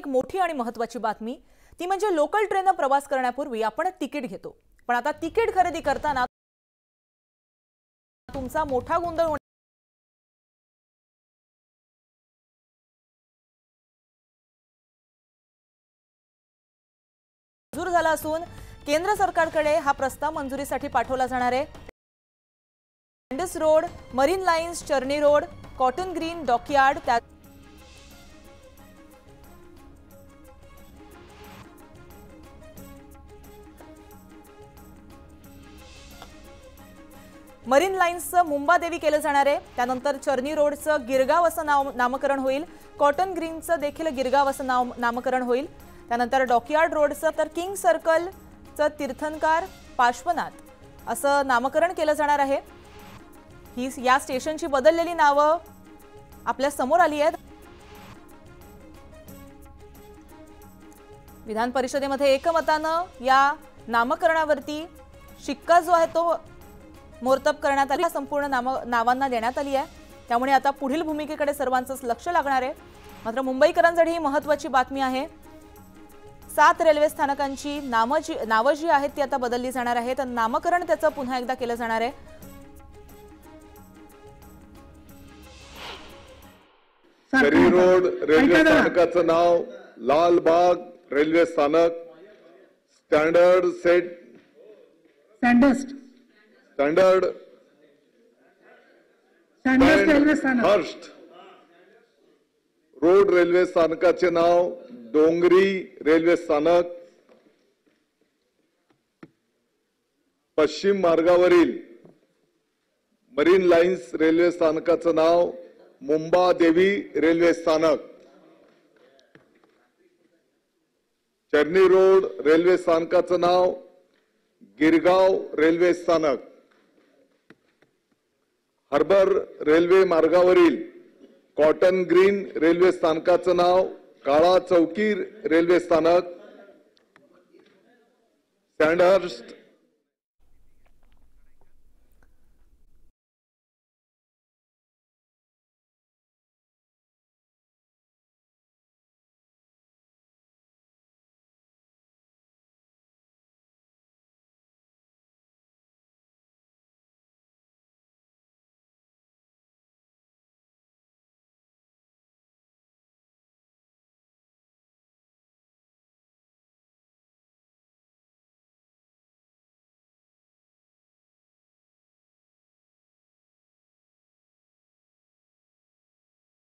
एक मोठी आणि महत्वाची बातमी. ती म्हणजे लोकल ट्रेननं प्रवास करण्यापूर्वी आपण तिकीट घेतो. पण आता तिकीट खरेदी करताना तुमचा मोठा गोंधळ होण्या- मंजूर झाला असून केंद्र सरकारकडे हा प्रस्ताव मंजुरीसाठी पाठवला जाणार आहे. Road marine lines Charni road cotton green dockyard त्या मरीन लाईन्सचं मुंबादेवी केलं जाणार आहे. त्यानंतर चर्नी रोडचं गिरगाव असं नाव नामकरण होईल. कॉटन ग्रीनचं देखील गिरगाव असं नाव नामकरण होईल. त्यानंतर डॉकयार्ड रोडचं तर किंग सर्कलचं तीर्थनकार पार्श्वनाथ असं नामकरण केलं जाणार आहे. ही या स्टेशनची बदललेली नावं आपल्यासमोर आली आहेत. विधान परिषदेमध्ये एकमतानं या नामकरणावरती शिक्का जो आहे तो मोर्तब करण्यात आली संपूर्ण नाम नावांना देण्यात आली आहे. त्यामुळे आता पुढील भूमिकेकडे सर्वांचंच लक्ष लागणार आहे. मात्र मुंबईकरांसाठी ही महत्वाची बातमी आहे. सात रेल्वे स्थानकांची नामं जी नावं जी आहेत ती आता बदलली जाणार आहेत. आणि नामकरण त्याचं पुन्हा एकदा केलं जाणार आहे. शरी रोड रेल्वे. स्थानकाचं नाव लालबाग रेल्वे स्थानक. स्टँडर्ड सेट. सँडस्ट स्टँडर्ड हर्स्ट रोड रेल्वे स्थानकाचे नाव डोंगरी रेल्वे स्थानक पश्चिम मार्गावरील मरीन लाईन्स रेल्वे स्थानकाचं नाव मुंबादेवी रेल्वे स्थानक चर्नी रोड रेल्वे स्थानकाचं नाव गिरगाव रेल्वे स्थानक हार्बर रेल्वे मार्गावरील कॉटन ग्रीन रेल्वे स्थानकाचं नाव काळा चौकी रेल्वे स्थानक सँडहर्स्ट